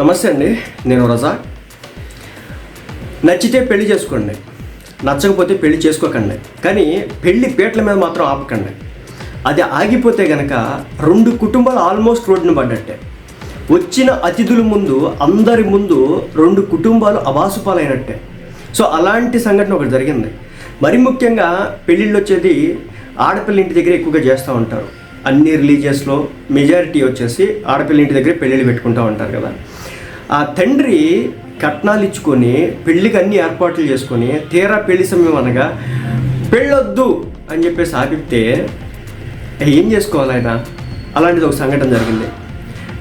నమస్తే అండి నేను రజా. నచ్చితే పెళ్ళి చేసుకోండి నచ్చకపోతే పెళ్ళి చేసుకోకండి కానీ పెళ్ళి పీటల మీద మాత్రం ఆపకండి. అది ఆగిపోతే గనక రెండు కుటుంబాలు ఆల్మోస్ట్ రోడ్డును పడ్డట్టే. వచ్చిన అతిథుల ముందు అందరి ముందు రెండు కుటుంబాలు అవాసుపాలైనట్టే. సో అలాంటి సంఘటన ఒకటి జరిగింది. మరి ముఖ్యంగా పెళ్ళిళ్ళు వచ్చేది ఆడపిల్ల ఇంటి దగ్గర ఎక్కువగా చేస్తూ ఉంటారు. అన్ని రిలీజియస్లో మెజారిటీ వచ్చేసి ఆడపిల్ల ఇంటి దగ్గర పెళ్ళిళ్ళు పెట్టుకుంటూ ఉంటారు కదా. ఆ తండ్రి కట్నాలు ఇచ్చుకొని పెళ్ళికి అన్ని ఏర్పాట్లు చేసుకొని తీరా పెళ్ళి సమయం అనగా పెళ్ళొద్దు అని చెప్పేసి ఆపితే ఏం చేసుకోవాలి ఆయన? అలాంటిది ఒక సంఘటన జరిగింది.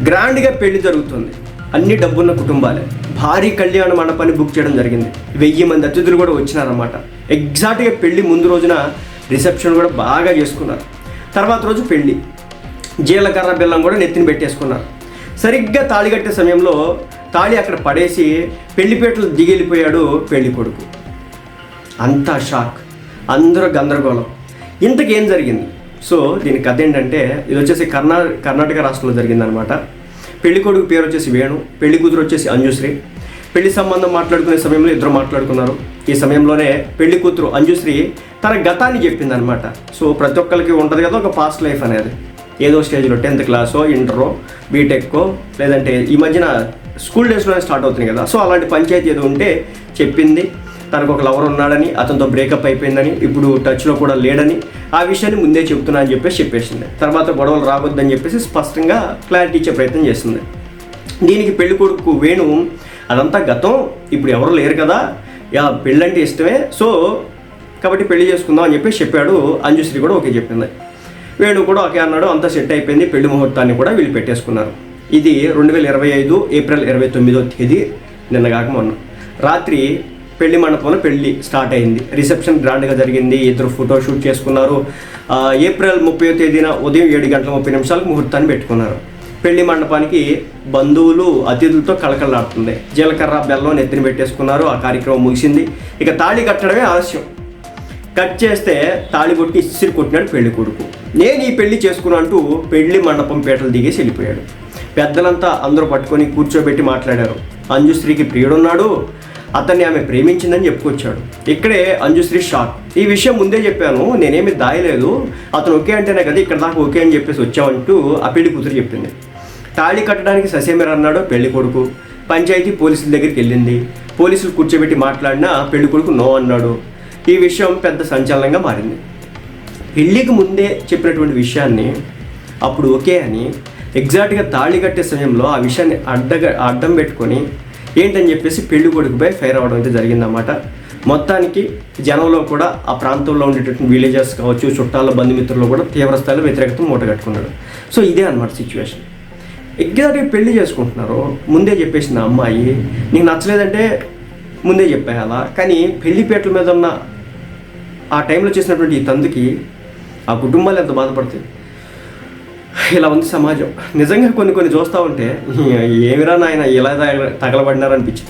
గ్రాండ్గా పెళ్ళి జరుగుతుంది. అన్ని డబ్బున్న కుటుంబాలే. భారీ కళ్యాణ మండపాన్ని బుక్ చేయడం జరిగింది. వెయ్యి మంది అతిథులు కూడా వచ్చినారన్నమాట. ఎగ్జాక్ట్గా పెళ్ళి ముందు రోజున రిసెప్షన్ కూడా బాగా చేసుకున్నారు. తర్వాత రోజు పెళ్ళి. జీలకర్ర బెల్లం కూడా నెత్తిన పెట్టేసుకున్నారు. సరిగ్గా తాళి కట్టే సమయంలో తాళి అక్కడ పడేసి పెళ్ళిపేటలు దిగిలిపోయాడు పెళ్ళి కొడుకు. అంతా షాక్ అందరూ గందరగోళం. ఇంతకేం జరిగింది? సో దీని కథ ఏంటంటే ఇది వచ్చేసి కర్ణా కర్ణాటక రాష్ట్రంలో జరిగిందనమాట పెళ్ళి కొడుకు పేరు వచ్చేసి వేణు పెళ్ళి కూతురు వచ్చేసి అంజుశ్రీ. పెళ్ళి సంబంధం మాట్లాడుకునే సమయంలో ఇద్దరు మాట్లాడుకున్నారు. ఈ సమయంలోనే పెళ్ళి కూతురు అంజుశ్రీ తన గతాన్ని చెప్పిందనమాట సో ప్రతి ఒక్కరికి ఉంటుంది కదా ఒక పాస్ట్ లైఫ్ అనేది. ఏదో స్టేజ్లో టెన్త్ క్లాసో ఇంటరో బీటెక్కో లేదంటే ఈ మధ్యన స్కూల్ డేస్లోనే స్టార్ట్ అవుతుంది కదా. సో అలాంటి పంచాయతీ ఏదో ఉంటే చెప్పింది. తనకు ఒక లవర్ ఉన్నాడని అతనితో బ్రేకప్ అయిపోయిందని ఇప్పుడు టచ్లో కూడా లేడని ఆ విషయాన్ని ముందే చెప్తున్నా అని చెప్పేసి చెప్పేసింది. తర్వాత గొడవలు రావద్దని చెప్పేసి స్పష్టంగా క్లారిటీ ఇచ్చే ప్రయత్నం చేస్తుంది. దీనికి పెళ్ళి కొడుకు వేణు అదంతా గతం. ఇప్పుడు ఎవరు లేరు కదా. యా పెళ్ళంటే ఇష్టమే. సో కాబట్టి పెళ్ళి చేసుకుందాం అని చెప్పేసి చెప్పాడు. అంజుశ్రీ కూడా ఓకే చెప్పింది. వేణు కూడా ఓకే అన్నాడు. అంతా సెట్ అయిపోయింది. పెళ్ళి ముహూర్తాన్ని కూడా వీళ్ళు పెట్టేసుకున్నారు. ఇది రెండు వేల ఇరవై ఐదు ఏప్రిల్ ఇరవై తొమ్మిదో తేదీ నిన్న కాక మొన్న. రాత్రి పెళ్ళి మండపంలో పెళ్ళి స్టార్ట్ అయింది. రిసెప్షన్ గ్రాండ్గా జరిగింది. ఇద్దరు ఫోటో షూట్ చేసుకున్నారు. ఏప్రిల్ ముప్పై తేదీన ఉదయం ఏడు గంటల ముప్పై నిమిషాలకు ముహూర్తాన్ని పెట్టుకున్నారు. పెళ్ళి మండపానికి బంధువులు అతిథులతో కళకళలాడుతుంది. జీలకర్ర బెల్లం నెత్తిని పెట్టేసుకున్నారు. ఆ కార్యక్రమం ముగిసింది. ఇక తాళి కట్టడమే ఆలస్యం. కట్ చేస్తే తాళి కొట్టి ఇసిరి కొట్టినాడు పెళ్ళి కొడుకు. నేను ఈ పెళ్ళి చేసుకున్నంటూ పెళ్ళి మండపం పీటలు దిగేసి వెళ్ళిపోయాడు. పెద్దలంతా అందరూ పట్టుకొని కూర్చోబెట్టి మాట్లాడారు. అంజుశ్రీకి ప్రియుడున్నాడు. అతన్ని ఆమె ప్రేమించిందని చెప్పుకొచ్చాడు. ఇక్కడే అంజుశ్రీ షాక్. ఈ విషయం ముందే చెప్పాను నేనేమి దాయలేదు. అతను ఓకే అంటేనే కదా ఇక్కడ దాకా ఓకే అని చెప్పేసి వచ్చామంటూ ఆ పెళ్ళి కూతురు చెప్పింది. తాళి కట్టడానికి ససేమిర అన్నాడు పెళ్ళి కొడుకు. పంచాయతీ పోలీసుల దగ్గరికి వెళ్ళింది. పోలీసులు కూర్చోబెట్టి మాట్లాడినా పెళ్ళి కొడుకు నో అన్నాడు. ఈ విషయం పెద్ద సంచలనంగా మారింది. పెళ్ళికి ముందే చెప్పినటువంటి విషయాన్ని అప్పుడు ఓకే అని ఎగ్జాక్ట్గా తాళి కట్టే సమయంలో ఆ విషయాన్ని అడ్డగా అడ్డం పెట్టుకొని ఏంటని చెప్పేసి పెళ్ళి కొడుకుపై ఫైర్ అవ్వడం అయితే జరిగిందన్నమాట. మొత్తానికి జనంలో కూడా ఆ ప్రాంతంలో ఉండేటటువంటి విలేజెస్ కావచ్చు చుట్టాల బంధుమిత్రులు కూడా తీవ్ర స్థాయిలో వ్యతిరేకత మూటగట్టుకున్నాడు సో ఇదే అనమాట సిచ్యువేషన్ ఎగ్జాక్ట్గా పెళ్ళి చేసుకుంటున్నారు ముందే చెప్పేసిన అమ్మాయి నీకు నచ్చలేదంటే ముందే చెప్పేయాలా? కానీ పెళ్ళిపేటల మీద ఉన్న ఆ టైంలో చేసినటువంటి ఈ తందుకి ఆ కుటుంబాలు ఎంత బాధపడతాయి? ఇలా ఉంది సమాజం. నిజంగా కొన్ని కొన్ని చూస్తూ ఉంటే ఏమిరా నాయన ఇలా తగలబడినారనిపించింది.